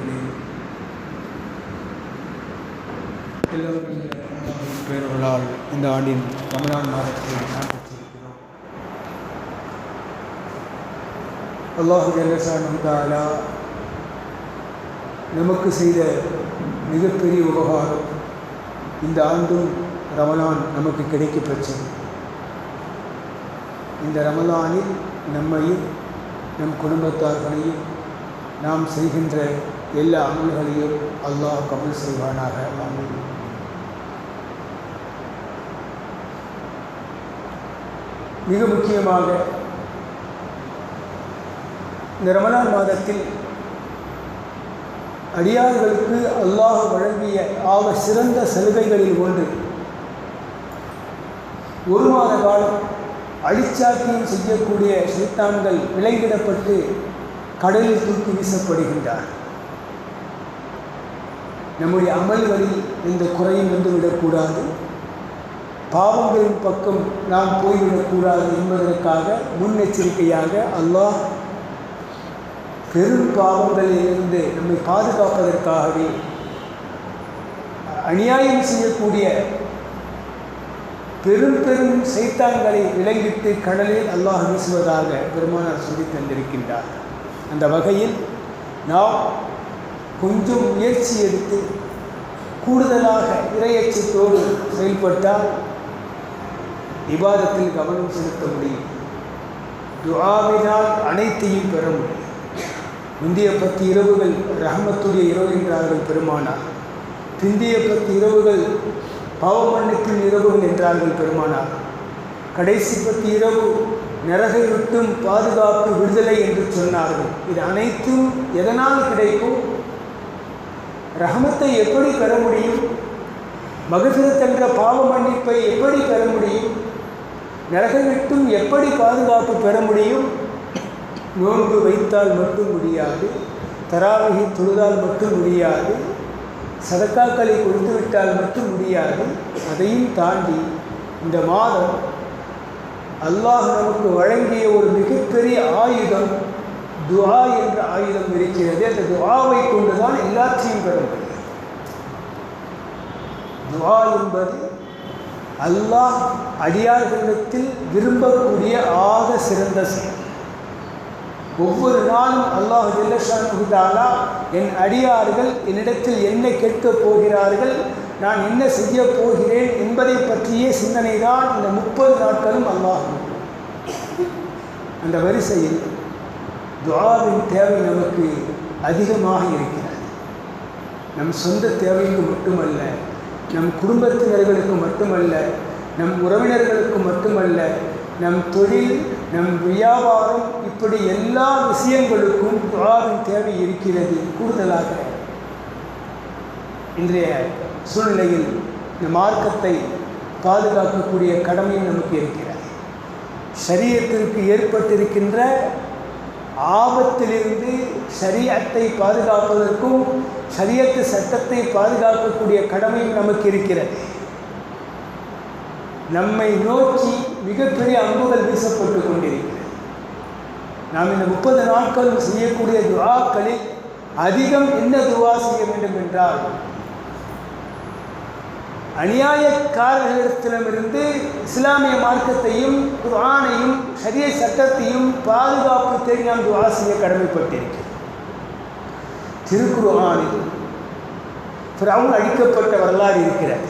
நல்லடியார்களே எல்லோரும் பேரவர்களால் இந்த ஆண்டின் ரமலான் மாதத்தில் நாம் பெற்றிருக்கிறோம் அல்லாஹு ஜல்லசானம் தாலா நமக்கு செய்த மிகப்பெரிய உபகாரம் இந்த ஆண்டும் ரமலான் நமக்கு கிடைக்கப் பெற்றது இந்த ரமலானில் நம்மையும் நம் குடும்பத்தார்களையும் நாம் செய்கின்ற எல்லா அமல்களையும் அல்லாஹ் கபல் செய்வானாக. ஆமீன். மிக முக்கியமாக இந்த ரமலான் மாதத்தில் அடியார்களுக்கு அல்லாஹ் வழங்கிய ஆக சிறந்த சலுகைகளில் ஒன்று ஒரு மாத காலம் அழிச்சாட்டியம் செய்யக்கூடிய சைத்தான்கள் விலங்கிடப்பட்டு கடலில் தூக்கி வீசப்படுகின்றார் நம்முடைய அமல்களில் எந்த குறையும் வந்துவிடக்கூடாது பாவங்களின் பக்கம் நாம் போய்விடக்கூடாது என்பதற்காக முன்னெச்சரிக்கையாக அல்லாஹ் பெரும் பாவங்களிலிருந்து நம்மை பாதுகாப்பதற்காகவே அநியாயம் செய்யக்கூடிய பெரும் பெரும் சைத்தான்களை விலங்கிட்டு கடலில் அல்லாஹ் வீசுவதாக பெருமானார் சொல்லி தந்திருக்கின்றார். அந்த வகையில் நாம் கொஞ்சம் முயற்சி எடுத்து கூடுதலாக இரையச்சத்தோடு செயல்பட்டால் விவாதத்தில் கவனம் செலுத்த முடியும். துவாவினால் அனைத்தையும் பெற முடியும். முந்தைய பத்து இரவுகள் ரஹமத்துடைய இரவு என்றார்கள் பெருமானார். பிந்திய பத்து இரவுகள் பாவமன்னிப்பின் இரவுகள் என்றார்கள் பெருமானார். கடைசி பத்து இரவு நரகை விட்டும் பாதுகாப்பு விடுதலை என்று சொன்னார்கள். இது அனைத்தும் எதனால் கிடைக்கும்? ரஹமத்தை எப்படி பெற முடியும்? மகசிரத் என்ற பாவ மன்னிப்பை எப்படி பெற முடியும்? நரகை விட்டும் எப்படி பாதுகாப்பு பெற முடியும்? நோன்பு வைத்தால் மட்டும் முடியாது தராவகி தொழுதால் மட்டும் முடியாது சதக்காக்களை கொடுத்துவிட்டால் மட்டும் முடியாது. அதையும் தாண்டி இந்த மாதம் அல்லாஹ் நமக்கு வழங்கிய ஒரு மிகப்பெரிய ஆயுதம் துவா என்ற ஆயுதம் இருக்கிறது. அந்த துவாவை கொண்டுதான் எல்லாத்தையும் பெற முடியும் என்பது அல்லாஹ் அடியார்களிடத்தில் விரும்பக்கூடிய ஆக சிறந்த செயல். ஒவ்வொரு நாளும் அல்லாஹ் ஜில்லஷானுதாலா என் அடியார்கள் என்னிடத்தில் என்ன கேட்கப் போகிறார்கள் நான் என்ன செய்ய போகிறேன் என்பதை பற்றிய சிந்தனை தான் இந்த முப்பது நாட்களும் அல்லாஹ். அந்த வரிசையில் துவாவின் தேவை நமக்கு அதிகமாக இருக்கிறது. நம் சொந்த தேவைக்கு மட்டுமல்ல நம் குடும்பத்தினர்களுக்கு மட்டுமல்ல நம் உறவினர்களுக்கு மட்டுமல்ல நம் தொழில் நம் வியாபாரம் இப்படி எல்லா விஷயங்களுக்கும் துவாவின் தேவை இருக்கிறது. கூடுதலாக இன்றைய சூழ்நிலையில் இந்த மார்க்கத்தை பாதுகாக்கக்கூடிய கடமையும் நமக்கு இருக்கிறது. சரீரத்திற்கு ஏற்பட்டிருக்கின்ற ஆபத்திலிருந்து சரியத்தை பாதுகாப்பதற்கும் சரியத்து சட்டத்தை பாதுகாக்கக்கூடிய கடமையும் நமக்கு இருக்கிறது. நம்மை நோக்கி மிகப்பெரிய அம்புகள் வீசப்பட்டு கொண்டிருக்கிறது. நாம் இந்த முப்பது நாட்களும் செய்யக்கூடிய துவாக்களில் அதிகம் என்ன துவா செய்ய வேண்டும் என்றால் அநியாயக்காரர்களிடத்திடமிருந்து இஸ்லாமிய மார்க்கத்தையும் குர்ஆனையும் சரிய சட்டத்தையும் பாதுகாப்பு தேடி நாம் துவா செய்ய கடமைப்பட்டிருக்கிறோம் திருக்குர்ஆனில் ஃபிரவுன் அழிக்கப்பட்ட வரலாறு இருக்கிறது.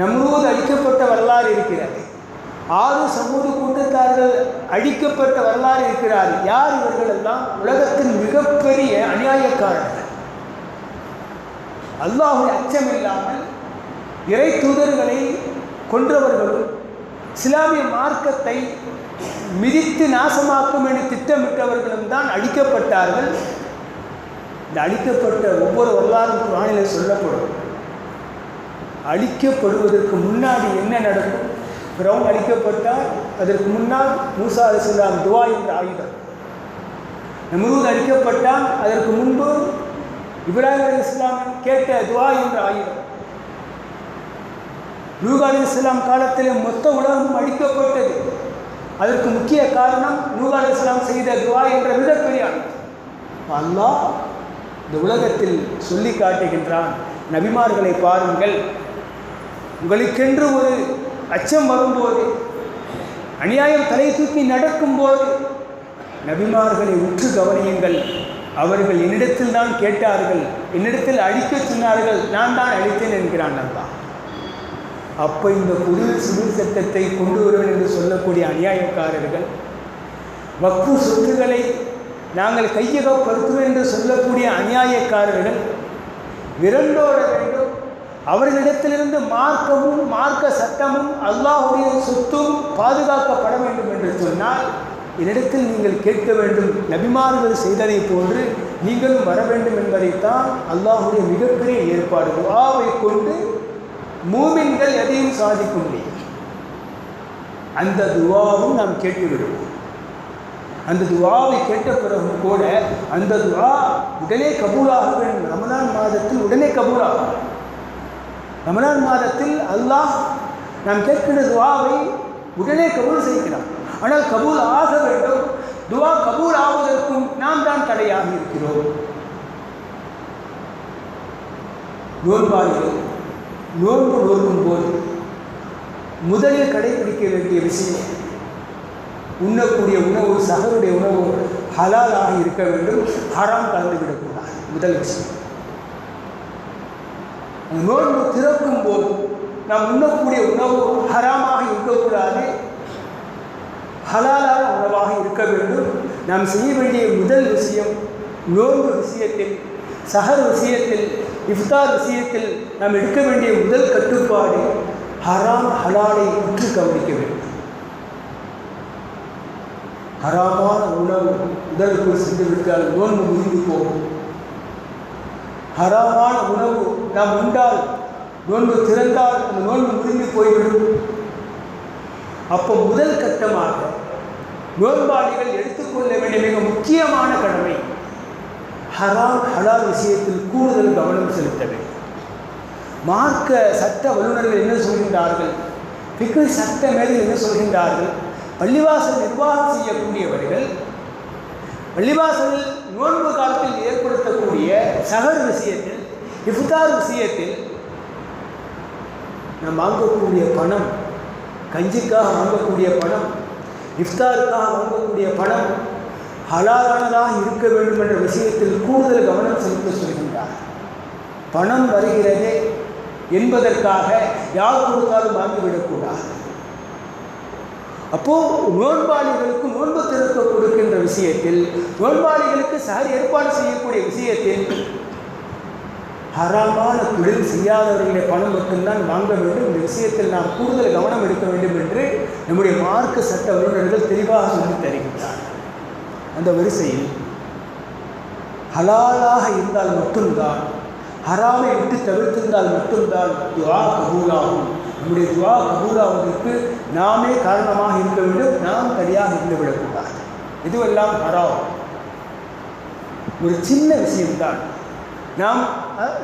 நம்ரூத் அழிக்கப்பட்ட வரலாறு இருக்கிறது. ஆறு சமூக கூட்டத்தார்கள் அழிக்கப்பட்ட வரலாறு இருக்கிறார் யார் இவர்களெல்லாம்? உலகத்தின் மிகப்பெரிய அநியாயக்காரர்கள். அல்லாஹுடைய அச்சம் இல்லாமல் இறை தூதர்களை கொன்றவர்களும் இஸ்லாமிய மார்க்கத்தை மிதித்து நாசமாக்கும் என்று திட்டமிட்டவர்களும் தான் அழிக்கப்பட்டார்கள். இந்த அழிக்கப்பட்ட ஒவ்வொரு வரலாறும் குரானிலே சொல்லப்படும். அழிக்கப்படுவதற்கு முன்னாடி என்ன நடக்கும்? பிரவுன் அழிக்கப்பட்டால் அதற்கு முன்னால் மூசா அலிசுல்லாம் துவா என்ற ஆயுதம். நம்ரூத் அழிக்கப்பட்டால் அதற்கு முன்பு இப்ராஹிம் அலி இஸ்லாம் கேட்ட துவா என்ற ஆயுதம். நூகா அலி இஸ்லாம் காலத்திலே மொத்த உலகம் அழிக்கப்பட்டது. அதற்கு முக்கிய காரணம் நூகா அலி இஸ்லாம் செய்த துவா என்ற மிகப்பெரிய அல்லாஹ் இந்த உலகத்தில் சொல்லி காட்டுகின்றான் நபிமார்களை பாருங்கள். உங்களுக்கென்று ஒரு அச்சம் வரும்போது அநியாயம் தலை தூக்கி நடக்கும்போது நபிமார்களை உற்று கவனியுங்கள். அவர்கள் என்னிடத்தில் தான் கேட்டார்கள் என்னிடத்தில் அழிக்க சொன்னார்கள் நான் தான் அழித்தேன் என்கிறான் அல்லா அப்போ இந்த புது சிவில் சட்டத்தை கொண்டு வருவேன் என்று சொல்லக்கூடிய அநியாயக்காரர்கள் வக்கு சொத்துக்களை நாங்கள் கையகப்படுத்துவோம் என்று சொல்லக்கூடிய அநியாயக்காரர்கள் விரண்டோட வேண்டும் அவர்களிடத்திலிருந்து மார்க்கமும் மார்க்க சட்டமும் அல்லாஹுடைய சொத்தும் பாதுகாக்கப்பட வேண்டும் என்று சொன்னால் என்னிடத்தில் நீங்கள் கேட்க வேண்டும் நபிமார்கள் செய்ததை போன்று நீங்களும் வர வேண்டும் என்பதைத்தான் அல்லாஹுடைய மிகப்பெரிய ஏற்பாடு ஆவை கொண்டு மூமின்கள் எதையும் சாதிக்க முடியும் அந்த துவாவும் நாம் கேட்டுவிடுவோம். அந்த துவாவை கேட்ட பிறகு கூட அந்த துவா உடனே கபூலாக வேண்டும் ரமலான் மாதத்தில் உடனே கபூலாகும். ரமலான் மாதத்தில் அல்லாஹ் நாம் கேட்கிற துவாவை உடனே கபூல் செய்கிறான். ஆனால் கபூல் ஆக வேண்டும். துவா கபூல் ஆவதற்கும் நாம் தான் தடையாக இருக்கிறோம். நோன்பாளிகள் நோன்பு நோக்கும் போது முதலில் கடைபிடிக்க வேண்டிய விஷயம் உண்ணக்கூடிய உணவு சகருடைய உணவு ஹலாலாக இருக்க வேண்டும் ஹராம் கலந்துவிடக்கூடாது. முதல் விஷயம். நோன்பு திறக்கும் போது நாம் உண்ணக்கூடிய உணவு ஹராமாக இருக்கக்கூடாது. ஹலாலான உணவாக இருக்க வேண்டும். நாம் செய்ய வேண்டிய முதல் விஷயம் நோன்பு விஷயத்தில் சகர் விஷயத்தில் இஃப்தார் விஷயத்தில் நாம் எடுக்க வேண்டிய முதல் கட்டுப்பாடு ஹராம் ஹலாலை உற்று கவனிக்க வேண்டும். ஹராமான உணவு உடலுக்குள் சென்று விட்டால் நோன்பு முடிந்து போகும். ஹராமான உணவு நாம் உண்டால் நோன்பு திறந்தால் அந்த நோன்பு முடிந்து போய்விடும். அப்போ முதல் கட்டமாக நோன்பாளிகள் எடுத்துக்கொள்ள வேண்டிய மிக முக்கியமான கடமை ஹராம் ஹலால் விஷயத்தில் கூடுதல் கவனம் செலுத்த வேண்டும். மார்க்க சட்ட வல்லுநர்கள் என்ன சொல்கின்றார்கள்? பிக்கு சட்ட மேலில் என்ன சொல்கின்றார்கள்? பள்ளிவாசல் நிர்வாகம் செய்யக்கூடியவர்கள் பள்ளிவாசலில் நோன்பு காலத்தில் ஏற்படுத்தக்கூடிய சகர் விஷயத்தில் இஃப்தார் விஷயத்தில் நாம் வாங்கக்கூடிய பணம் கஞ்சிக்காக வாங்கக்கூடிய பணம் இஃப்தாருக்காக வாங்கக்கூடிய பணம் ஹலாலானதாக இருக்க வேண்டும் என்ற விஷயத்தில் கூடுதல் கவனம் செலுத்த சொல்கின்றார். பணம் வருகிறதே என்பதற்காக யார் கொடுத்தாலும் வாங்கிவிடக்கூடாது அப்போது நோன்பாளிகளுக்கு நோன்பு திறக்க கொடுக்கின்ற விஷயத்தில் நோன்பாளிகளுக்கு சார் ஏற்பாடு செய்யக்கூடிய விஷயத்தில் ஹராமான தொழில் செய்யாதவர்களுடைய பணம் மட்டும்தான் வாங்க வேண்டும். இந்த விஷயத்தில் நாம் கூடுதல் கவனம் எடுக்க வேண்டும் என்று நம்முடைய மார்க்க சட்ட வல்லுநர்கள் தெளிவாக சொல்லி தருகின்றார் அந்த வரிசையில் ஹலாலாக இருந்தால் மட்டும்தான் ஹராமை விட்டு தவிர்த்திருந்தால் மட்டும்தான் துவா கபூலாகும். நம்முடைய துவா கபூலாவதற்கு நாமே காரணமாக இருக்க வேண்டும் நாம் தனியாக இருந்து விடக்கூடாது இதுவெல்லாம் ஹராம். ஒரு சின்ன விஷயம்தான். நாம்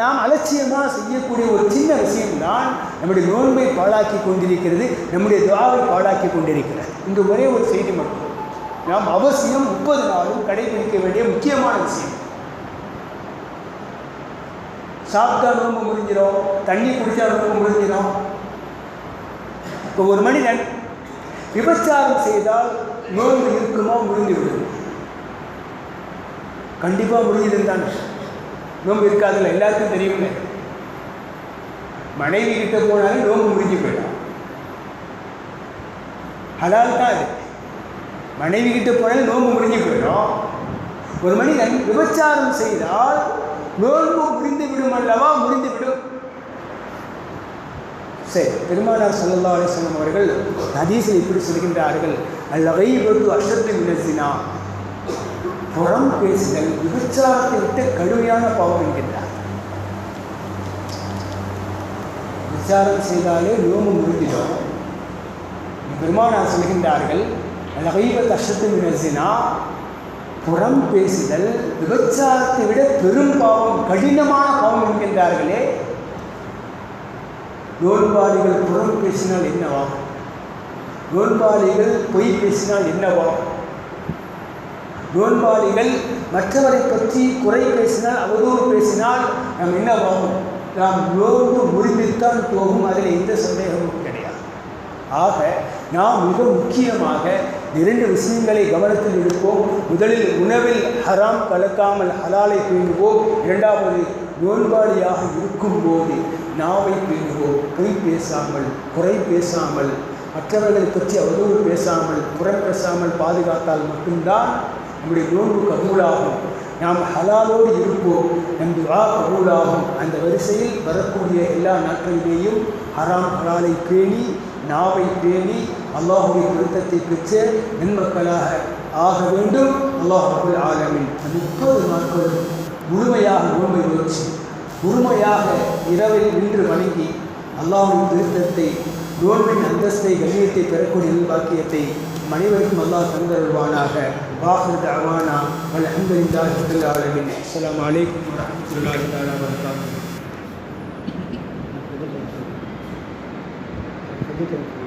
நாம் அலட்சியமாக செய்யக்கூடிய ஒரு சின்ன விஷயம் தான் நம்முடைய நோன்பை பாழாக்கி கொண்டிருக்கிறது நம்முடைய துவாவை பாழாக்கி கொண்டிருக்கிறது. இந்த ஒரே ஒரு செய்தி மட்டும். நாம் அவசியம் முப்பது நாளும் கடைபிடிக்க வேண்டிய முக்கியமான விஷயம். சாப்பிட்டா நோன்பு முடிஞ்சிடும் தண்ணி குடித்தா நோம்பு முடிஞ்சிடும். இப்போ ஒரு மனிதன் விபச்சாரம் செய்தால் நோன்பு இருக்குமோ முடிந்து விடும்? கண்டிப்பாக தான் நோன்பு இருக்காதுல்ல எல்லாருக்கும் தெரியுங்க மனைவி கிட்ட போனாலும் நோன்பு முடிஞ்சு போயிடும். ஹலால் தான் அது. மனைவி கிட்ட போனாலும் நோன்பு முடிஞ்சு போயிடும். ஒரு மனிதன் விபச்சாரம் செய்தால் நோன்பு முடிந்து விடும் அல்லவா? முடிந்து விடும். சரி பெருமானார் சல்லா அலிஸ்லாம் அவர்கள் ஹதீஸில் இப்படி சொல்கின்றார்கள். அல்லவை ஒரு அஷ்டத்தை உணர்த்தினா புறம் பேசுதல் விபச்சாரத்தை விட்டு கடுமையான பாவம் என்கின்றார். விசாரம் செய்தாலே நோம்பு முடிஞ்சிடும் பெருமானார் சொல்கின்றார்கள் அல்லவைவ கஷ்டத்தை வினசினா புறம் பேசுதல் விபச்சாரத்தை விட பெரும் பாவம் கடினமான பாவம் என்கின்றார்களே. நோன்பாளிகள் புறம் பேசினால் என்னவாகும் நோன்பாளிகள் பொய் பேசினால் என்னவாகும் நோன்பாளிகள் மற்றவரை பற்றி குறை பேசினால் அவதூறு பேசினால் நாம் என்னவாகும் நாம் நோன்பு முடிந்துத்தான் போகும் அதில் எந்த சந்தேகமும் கிடையாது. ஆக நாம் மிக முக்கியமாக இரண்டு விஷயங்களை கவனத்தில் எடுப்போம். முதலில் உணவில் ஹராம் கலக்காமல் ஹலாலை பேணுவோம். இரண்டாவது நோன்பாளியாக இருக்கும்போது நாவை பேணுவோம். பொய் பேசாமல் குறை பேசாமல் மற்றவர்களை பற்றி அவதூறு பேசாமல் புறம் பேசாமல் பாதுகாத்தால் மட்டும்தான் நம்முடைய நோன்பு கபூலாகும். நாம் ஹலாலோடு இருப்போம். நம் துவா கபூலாகும். அந்த வரிசையில் வரக்கூடிய எல்லா நாட்களிலேயும் ஹராம் ஹலாலை பேணி நாவை பேணி அல்லாஹுடைய பொருத்தத்தை பெற்று நன்மக்களாக ஆக வேண்டும். அல்லாஹுல் ஆலமின். முப்பது நாட்கள் முழுமையாக உண்மை நோக்கி முழுமையாக இரவில் நின்று வணங்கி அல்லாஹுடைய திருத்தத்தை நோன்பின் அந்தஸ்தை கண்ணியத்தை பெறக்கூடிய பாக்கியத்தை மனிதருக்கும் அல்லாஹ் தந்தருள்வானாக. வாஹர் அவானா வல் அஹமதுல்லாஹி ரபில் ஆலமீன். வலைக்கம் அலைக்கும் தாலா வரகாத்து Okay.